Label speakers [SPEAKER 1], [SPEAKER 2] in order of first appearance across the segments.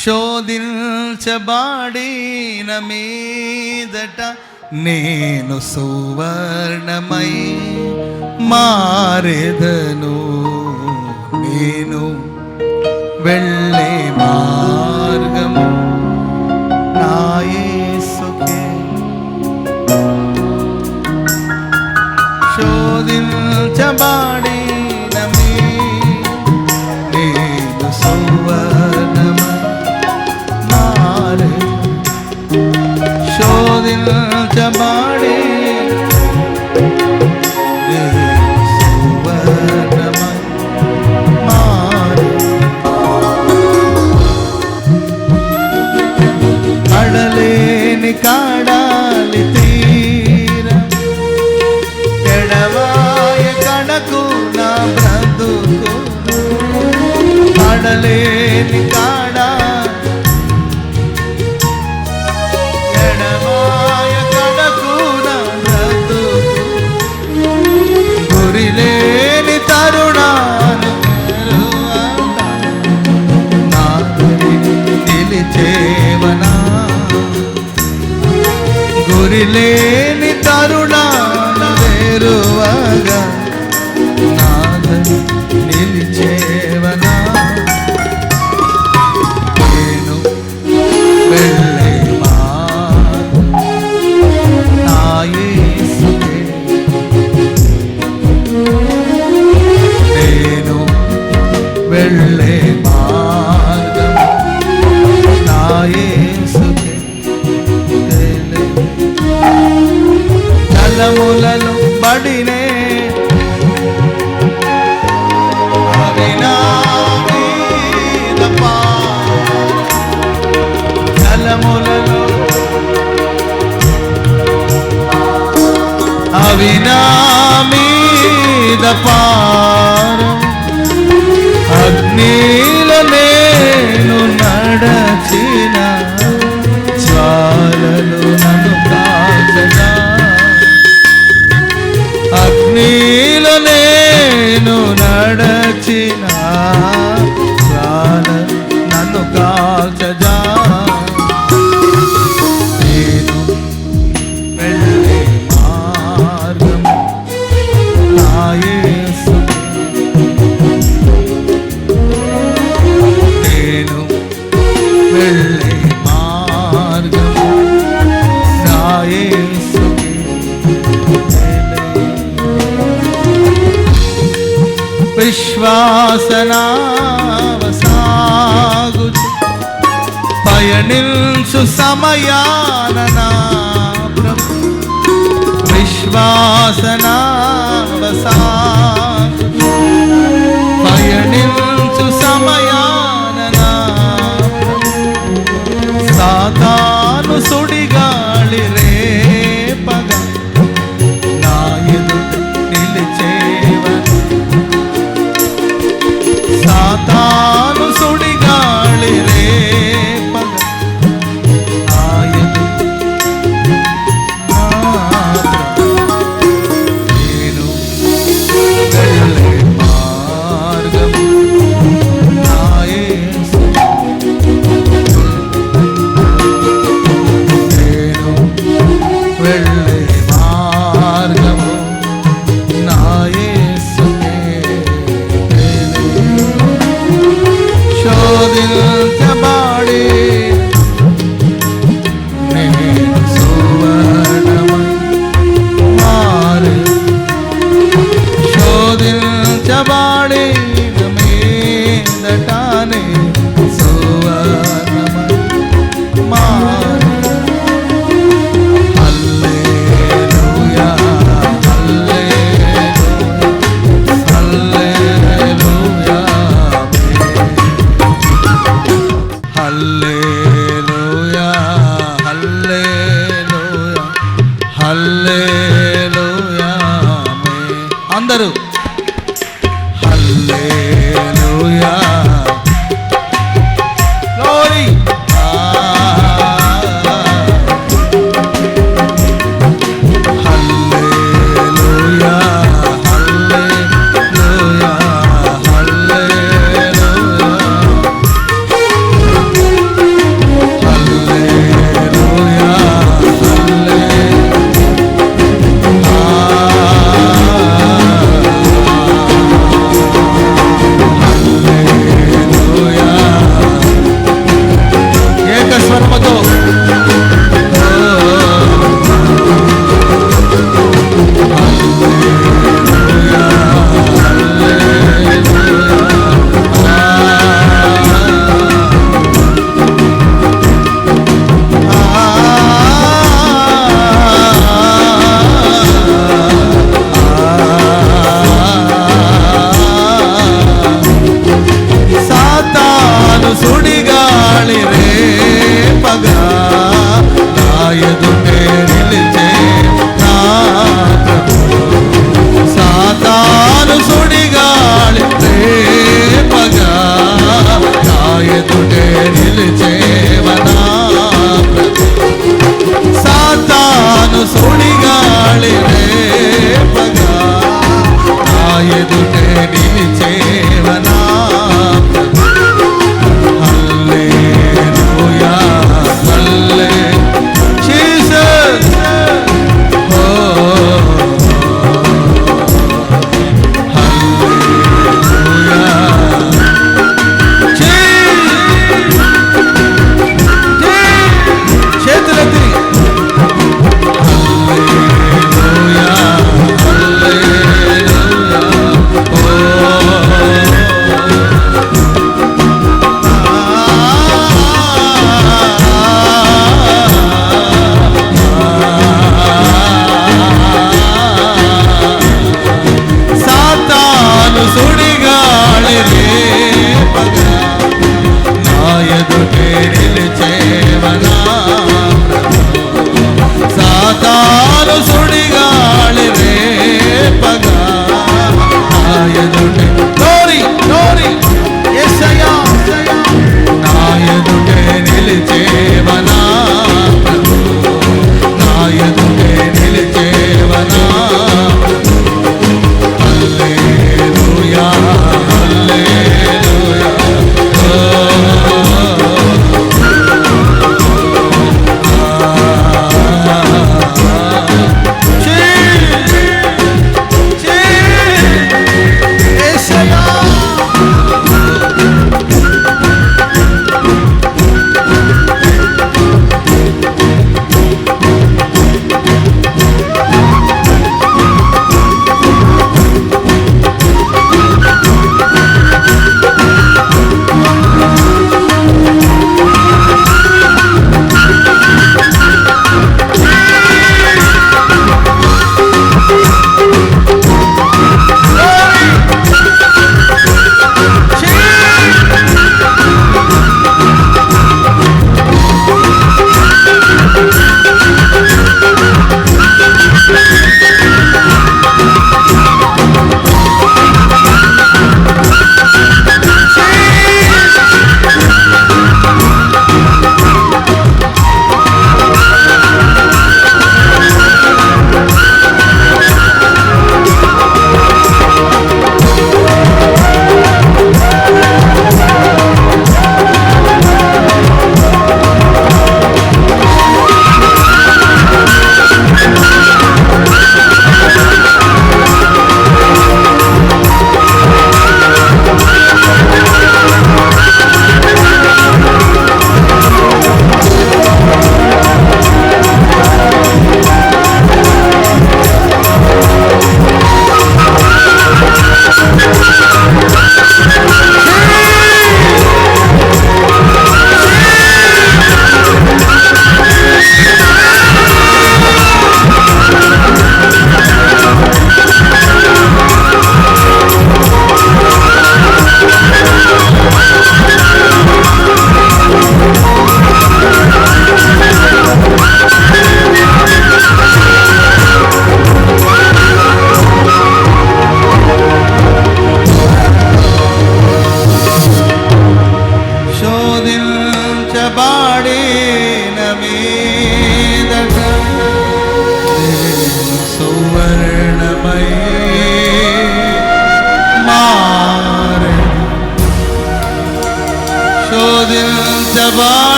[SPEAKER 1] శోధిల్ చబాడిన మీదట నేను సువర్ణమై మారెదను నేను వెళ్ళే మార్గము నాయసుకే శోధిల్ చబాడి જમાડે జలములను బడినే జలములలో అవినా మీద పారు. వాసనావసాగుచు. పయనిల్చు సమయాన ప్రభు. విశ్వాసనావసాగు పయనిల్చు సమయాన సాతాను సుడిగాళిరే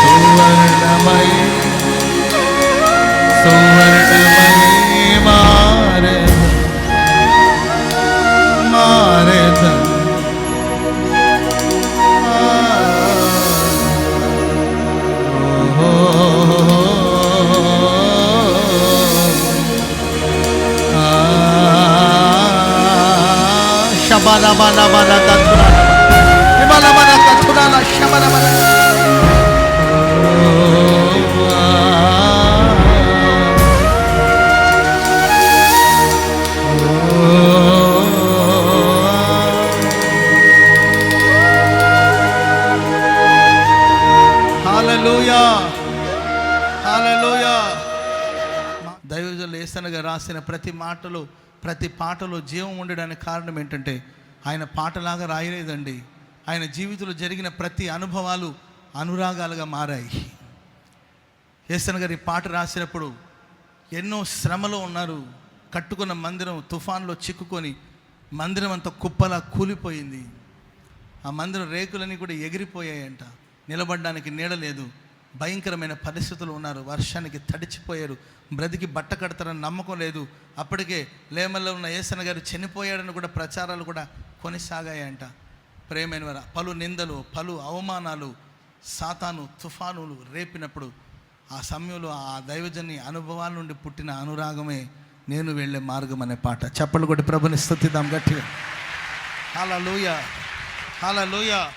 [SPEAKER 1] സുവർണമയ സുവർണമയ దైవజనులు ఏసనగా రాసిన ప్రతి మాటలు ప్రతి పాటలో జీవం ఉండడానికి కారణం ఏంటంటే ఆయన పాటలాగా రాయలేదండి. ఆయన జీవితంలో జరిగిన ప్రతి అనుభవాలు అనురాగాలుగా మారాయి. ఏసన్ గారి పాట రాసినప్పుడు ఎన్నో శ్రమలో ఉన్నారు. కట్టుకున్న మందిరం తుఫాన్లో చిక్కుకొని మందిరం అంతా కుప్పలా కూలిపోయింది. ఆ మందిరం రేకులన్నీ కూడా ఎగిరిపోయాయంట. నిలబడడానికి నీడలేదు భయంకరమైన పరిస్థితులు ఉన్నారు. వర్షానికి తడిచిపోయారు. బ్రతికి బట్ట కడతారని నమ్మకం లేదు. అప్పటికే లేమల్లో ఉన్న ఏసన గారు చనిపోయాడని కూడా ప్రచారాలు కూడా కొనసాగాయంట. ప్రేమైన వారు పలు నిందలు పలు అవమానాలు సాతాను తుఫానులు రేపినప్పుడు ఆ సమయంలో ఆ దైవజన్ని అనుభవాల నుండి పుట్టిన అనురాగమే నేను వెళ్ళే మార్గం అనే పాట. చెప్పలు కూడా ప్రభుని స్థుతిద్దాం గట్టిగా. అలా హల్లెలూయా.